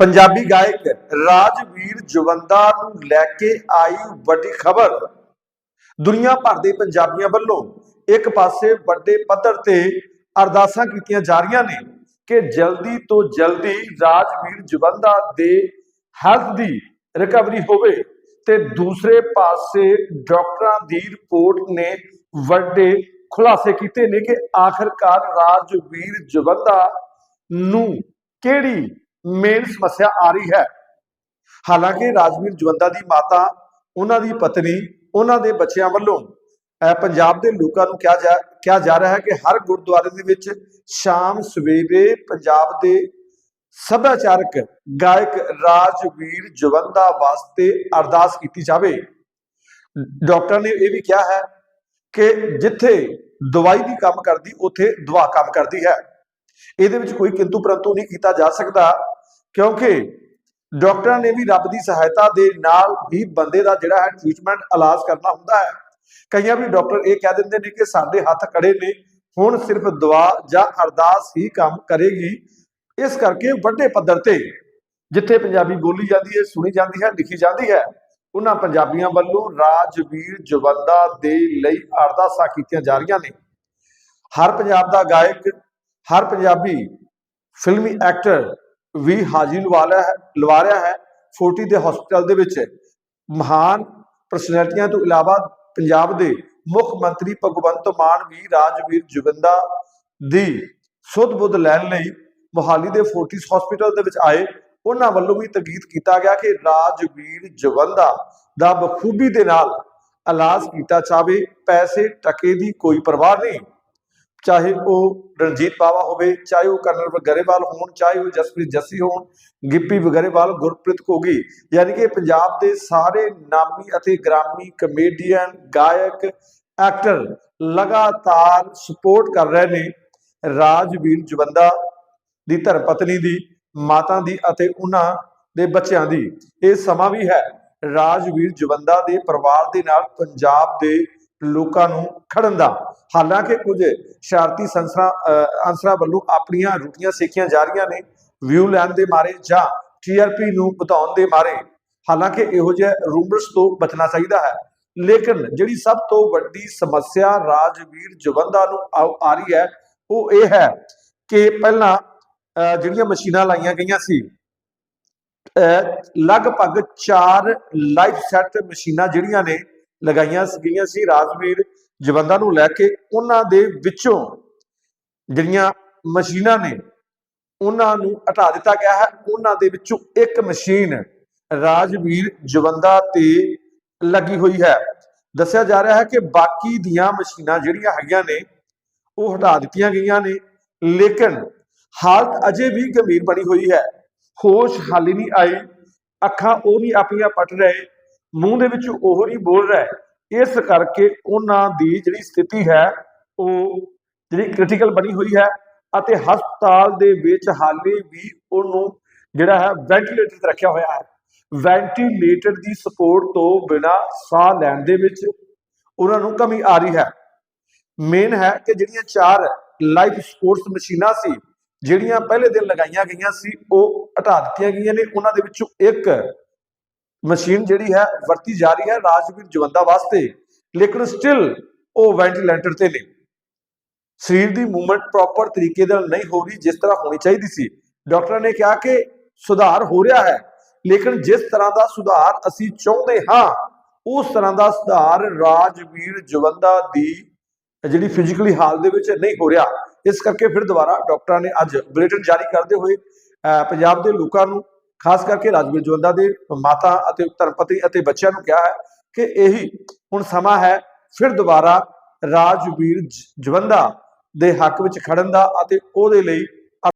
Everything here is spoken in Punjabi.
ਪੰਜਾਬੀ ਗਾਇਕ ਰਾਜਵੀਰ ਜਵੰਦਾ ਨੂੰ ਲੈ ਕੇ ਆਈ ਵੱਡੀ ਖਬਰ। ਦੁਨੀਆ ਭਰ ਦੇ ਪੰਜਾਬੀਆਂ ਵੱਲੋਂ ਇੱਕ ਪਾਸੇ ਵੱਡੇ ਪੱਧਰ ਤੇ ਅਰਦਾਸਾਂ ਕੀਤੀਆਂ ਜਾ ਰਹੀਆਂ ਨੇ ਕਿ ਜਲਦੀ ਤੋਂ ਜਲਦੀ ਰਾਜਵੀਰ ਜਵੰਦਾ ਦੇ ਹੈਲਥ ਦੀ ਰਿਕਵਰੀ ਹੋਵੇ ਤੇ ਦੂਸਰੇ ਪਾਸੇ ਡਾਕਟਰਾਂ ਦੀ ਰਿਪੋਰਟ ਨੇ ਵੱਡੇ ਖੁਲਾਸੇ ਕੀਤੇ ਨੇ ਕਿ ਆਖਰਕਾਰ ਰਾਜਵੀਰ ਜਵੰਦਾ ਨੂੰ ਕਿਹੜੀ ਮੇਨ ਸਮੱਸਿਆ ਆ ਰਹੀ ਹੈ। ਹਾਲਾਂਕਿ ਰਾਜਵੀਰ ਜਵੰਦਾ ਦੀ ਮਾਤਾ ਉਹਨਾਂ ਦੀ ਪਤਨੀ ਉਹਨਾਂ ਦੇ ਬੱਚਿਆਂ ਵੱਲੋਂ ਅਹ, ਪੰਜਾਬ ਦੇ ਲੋਕਾਂ ਨੂੰ ਕਿਹਾ ਜਾ ਕਿਹਾ ਜਾ ਰਿਹਾ ਹੈ ਕਿ ਹਰ ਗੁਰਦੁਆਰੇ ਦੇ ਵਿੱਚ ਸ਼ਾਮ ਸਵੇਰੇ ਪੰਜਾਬ ਦੇ ਸੱਭਿਆਚਾਰਕ ਗਾਇਕ ਰਾਜਵੀਰ ਜਵੰਦਾ ਵਾਸਤੇ ਅਰਦਾਸ ਕੀਤੀ ਜਾਵੇ। ਡਾਕਟਰ ਨੇ ਇਹ ਵੀ ਕਿਹਾ ਹੈ ਕਿ ਜਿੱਥੇ ਦਵਾਈ ਦੀ ਕੰਮ ਕਰਦੀ ਉੱਥੇ ਦਵਾ ਕੰਮ ਕਰਦੀ ਹੈ। ਇਹਦੇ ਵਿੱਚ ਕੋਈ ਕਿੰਤੂ ਪਰੰਤੂ ਨਹੀਂ ਕੀਤਾ ਜਾ ਸਕਦਾ, ਕਿਉਂਕਿ ਡਾਕਟਰਾਂ ਨੇ ਵੀ ਰੱਬ ਦੀ ਸਹਾਇਤਾ ਦੇ ਨਾਲ ਹੀ ਬੰਦੇ ਦਾ ਜਿਹੜਾ ਹੈ ਟ੍ਰੀਟਮੈਂਟ ਇਲਾਜ ਕਰਨਾ ਹੁੰਦਾ ਹੈ। ਕਈਆਂ ਵੀ ਡਾਕਟਰ ਇਹ ਕਹਿ ਦਿੰਦੇ ਨੇ ਕਿ ਸਾਡੇ ਹੱਥ ਕੜੇ ਨੇ, ਹੁਣ ਸਿਰਫ ਦਵਾ ਜਾਂ ਅਰਦਾਸ ਹੀ ਕੰਮ ਕਰੇਗੀ। ਇਸ ਕਰਕੇ ਵੱਡੇ ਪੱਧਰ ਤੇ ਜਿੱਥੇ ਪੰਜਾਬੀ ਬੋਲੀ ਜਾਂਦੀ ਹੈ, ਸੁਣੀ ਜਾਂਦੀ ਹੈ, ਲਿਖੀ ਜਾਂਦੀ ਹੈ, ਉਹਨਾਂ ਪੰਜਾਬੀਆਂ ਵੱਲੋਂ ਰਾਜਵੀਰ ਜਵੰਦਾ ਦੇ ਲਈ ਅਰਦਾਸਾਂ ਕੀਤੀਆਂ ਜਾ ਰਹੀਆਂ ਨੇ। ਹਰ ਪੰਜਾਬ ਦਾ ਗਾਇਕ ਹਰ ਪੰਜਾਬੀ ਫਿਲਮੀ ਐਕਟਰ ਵੀ ਹਾਜ਼ਰੀ ਲਵਾ ਲਿਆ ਹੈ, ਲਵਾ ਰਿਹਾ ਹੈ। 40 ਦੇ ਹਸਪਤਾਲ ਦੇ ਵਿੱਚ ਮਹਾਨ ਪਰਸਨੈਲਿਟੀਆਂ ਤੋਂ ਇਲਾਵਾ ਪੰਜਾਬ ਦੇ ਮੁੱਖ ਮੰਤਰੀ ਭਗਵੰਤ ਮਾਨ ਵੀ ਰਾਜਵੀਰ ਜੁਗੰਦਾ ਦੀ ਸੁੱਧ ਬੁੱਧ ਲੈਣ ਲਈ ਮੋਹਾਲੀ ਦੇ ਫੋਰਟਿਸ ਹਸਪੀਟਲ ਦੇ ਵਿੱਚ ਆਏ। ਉਹਨਾਂ ਵੱਲੋਂ ਵੀ ਤਕੀਦ ਕੀਤਾ ਗਿਆ ਕਿ ਰਾਜਵੀਰ ਜਵੰਦਾ ਦਾ ਬਖੂਬੀ ਦੇ ਨਾਲ ਇਲਾਜ ਕੀਤਾ ਜਾਵੇ। ਪੈਸੇ ਟਕੇ ਦੀ ਕੋਈ ਪਰਵਾਹ ਨਹੀਂ। ਚਾਹੇ ਉਹ ਰਣਜੀਤ ਬਾਵਾ ਹੋਵੇ, ਚਾਹੇ ਉਹ ਕਰਨਲ ਗਰੇਵਾਲ ਹੋਣ, ਚਾਹੇ ਉਹ ਜਸਪ੍ਰੀਤ ਜੱਸੀ ਹੋਣ, ਗਿੱਪੀ ਗਰੇਵਾਲ ਗੁਰਪ੍ਰੀਤ ਕੋਗੀ ਯਾਨੀ ਕਿ ਪੰਜਾਬ ਦੇ ਸਾਰੇ ਨਾਮੀ ਅਤੇ ਗ੍ਰਾਮੀ ਕਮੇਡੀਅਨ ਗਾਇਕ ਐਕਟਰ ਲਗਾਤਾਰ ਸਪੋਰਟ ਕਰ ਰਹੇ ਨੇ ਰਾਜਵੀਰ ਜਵੰਦਾ ਦੀ ਧਰਮਪਤਨੀ ਦੀ, ਮਾਤਾ ਦੀ ਅਤੇ ਉਹਨਾਂ ਦੇ ਬੱਚਿਆਂ ਦੀ। ਇਹ ਸਮਾਂ ਵੀ ਹੈ ਰਾਜਵੀਰ ਜਵੰਦਾ ਦੇ ਪਰਿਵਾਰ ਦੇ ਨਾਲ ਪੰਜਾਬ ਦੇ ਲੋਕਾਂ ਨੂੰ ਖੜਨ ਦਾ। ਹਾਲਾਂਕਿ ਕੁਝ ਸ਼ਰਾਰਤੀ ਸੰਸਥਾ ਅਹ, ਅਨਸਰਾਂ ਵੱਲੋਂ ਆਪਣੀਆਂ ਰੁਟੀਆਂ ਸੇਖੀਆਂ ਜਾ ਰਹੀਆਂ ਨੇ ਵਿਊ ਲੈਣ ਦੇ ਮਾਰੇ ਜਾਂ ਟੀਆਰਪੀ ਨੂੰ ਵਧਾਉਣ ਦੇ ਮਾਰੇ। ਹਾਲਾਂਕਿ ਇਹੋ ਜਿਹੇ ਰੂਮਰਸ ਤੋਂ ਬਚਣਾ ਚਾਹੀਦਾ ਹੈ। ਲੇਕਿਨ ਜਿਹੜੀ ਸਭ ਤੋਂ ਵੱਡੀ ਸਮੱਸਿਆ ਰਾਜਵੀਰ ਜਵੰਦਾ ਨੂੰ ਆ ਰਹੀ ਹੈ ਉਹ ਇਹ ਹੈ ਕਿ ਪਹਿਲਾਂ ਅਹ, ਜਿਹੜੀਆਂ ਮਸ਼ੀਨਾਂ ਲਾਈਆਂ ਗਈਆਂ ਸੀ ਅਹ, ਲਗਭਗ 4 ਲਾਈਫ ਸੈਟ ਮਸ਼ੀਨਾਂ ਜਿਹੜੀਆਂ ਨੇ ਲਗਾਈਆਂ ਗਈਆਂ ਸੀ ਰਾਜਵੀਰ ਜਵੰਦਾਂ ਨੂੰ ਲੈ ਕੇ ਉਹਨਾਂ ਦੇ ਵਿੱਚੋਂ ਜਿਹੜੀਆਂ ਮਸ਼ੀਨਾਂ ਨੇ, ਉਹਨਾਂ ਨੂੰ ਹਟਾ ਦਿੱਤਾ ਗਿਆ ਹੈ। ਉਹਨਾਂ ਦੇ ਵਿੱਚੋਂ ਇੱਕ ਮਸ਼ੀਨ ਰਾਜਵੀਰ ਜਵੰਦਾ ਤੇ ਲੱਗੀ ਹੋਈ ਹੈ। ਦੱਸਿਆ ਜਾ ਰਿਹਾ ਹੈ ਕਿ ਬਾਕੀ ਦੀਆਂ ਮਸ਼ੀਨਾਂ ਜਿਹੜੀਆਂ ਹੈਗੀਆਂ ਨੇ, ਉਹ ਹਟਾ ਦਿੱਤੀਆਂ ਗਈਆਂ ਨੇ। ਲੇਕਿਨ ਹਾਲਤ ਅਜੇ ਵੀ ਗੰਭੀਰ ਬਣੀ ਹੋਈ ਹੈ। ਹੋਸ਼ ਹਾਲੀ ਨਹੀਂ ਆਈ, ਅੱਖਾਂ ਉਹ ਨਹੀਂ ਆਪਣੀਆਂ ਪਟ ਰਹੇ, ਮੂੰਹ ਦੇ ਵਿੱਚ ਉਹ ਨਹੀਂ ਬੋਲ ਰਿਹਾ। ਇਸ ਕਰਕੇ ਉਹਨਾਂ ਦੀ ਜਿਹੜੀ ਸਥਿਤੀ ਹੈ, ਉਹ ਜਿਹੜੀ ਕ੍ਰਿਟੀਕਲ ਬਣੀ ਹੋਈ ਹੈ ਅਤੇ ਹਸਪਤਾਲ ਦੇ ਵਿੱਚ ਹਾਲੇ ਵੀ ਉਹਨੂੰ ਜਿਹੜਾ ਹੈ ਵੈਂਟੀਲੇਟਰ ਤੇ ਰੱਖਿਆ ਹੋਇਆ ਹੈ। ਵੈਂਟੀਲੇਟਰ ਦੀ ਸਪੋਰਟ ਤੋਂ ਬਿਨਾ ਸਾਹ ਲੈਣ ਦੇ ਵਿੱਚ ਉਹਨਾਂ ਨੂੰ ਕਮੀ ਆ ਰਹੀ ਹੈ। ਮੇਨ ਹੈ ਕਿ ਜਿਹੜੀਆਂ ਚਾਰ ਲਾਈਫ ਸਪੋਰਟਸ ਮਸ਼ੀਨਾਂ ਸੀ, ਜਿਹੜੀਆਂ ਪਹਿਲੇ ਦਿਨ ਲਗਾਈਆਂ ਗਈਆਂ ਸੀ, ਉਹ ਹਟਾ ਦਿੱਤੀਆਂ ਗਈਆਂ ਨੇ। ਉਹਨਾਂ ਦੇ ਵਿੱਚੋਂ ਇੱਕ ਮਸ਼ੀਨ ਜਿਹੜੀ ਹੈ ਵਰਤੀ ਜਾ ਰਹੀ ਹੈ ਰਾਜਵੀਰ ਜਵੰਦਾ ਵਾਸਤੇ ਲੇਕਿਨ ਸਟਿਲ ਉਹ ਵੈਂਟੀਲੇਟਰ ਤੇ ਨੇ। ਸਰੀਰ ਦੀ ਮੂਵਮੈਂਟ ਪ੍ਰੋਪਰ ਤਰੀਕੇ ਨਾਲ ਨਹੀਂ ਹੋ ਰਹੀ ਜਿਸ ਤਰ੍ਹਾਂ ਹੋਣੀ ਚਾਹੀਦੀ ਸੀ। ਡਾਕਟਰਾਂ ਨੇ ਕਿਹਾ ਕਿ ਸੁਧਾਰ ਹੋ ਰਿਹਾ ਹੈ ਲੇਕਿਨ ਜਿਸ ਤਰ੍ਹਾਂ ਦਾ ਸੁਧਾਰ ਅਸੀਂ ਚਾਹੁੰਦੇ ਹਾਂ ਉਸ ਤਰ੍ਹਾਂ ਦਾ ਸੁਧਾਰ ਰਾਜਵੀਰ ਜਵੰਦਾ ਦੀ ਜਿਹੜੀ ਫਿਜ਼ੀਕਲੀ ਹਾਲ ਦੇ ਵਿੱਚ ਨਹੀਂ ਹੋ ਰਿਹਾ। ਇਸ ਕਰਕੇ ਫਿਰ ਦੁਬਾਰਾ ਡਾਕਟਰਾਂ ਨੇ ਅੱਜ ਬੁਲੇਟਿਨ ਜਾਰੀ ਕਰਦੇ ਹੋਏ ਅਹ, ਪੰਜਾਬ ਦੇ ਲੋਕਾਂ ਨੂੰ ਖਾਸ ਕਰਕੇ ਰਾਜਵੀਰ ਜਵੰਦਾ ਦੇ ਮਾਤਾ ਅਤੇ ਧਰਮਪਤੀ ਅਤੇ ਬੱਚਿਆਂ ਨੂੰ ਕਿਹਾ ਹੈ ਕਿ ਇਹੀ ਹੁਣ ਸਮਾਂ ਹੈ ਫਿਰ ਦੁਬਾਰਾ ਰਾਜਵੀਰ ਜਵੰਦਾ ਦੇ ਹੱਕ ਵਿੱਚ ਖੜਨ ਦਾ ਅਤੇ ਉਹਦੇ ਲਈ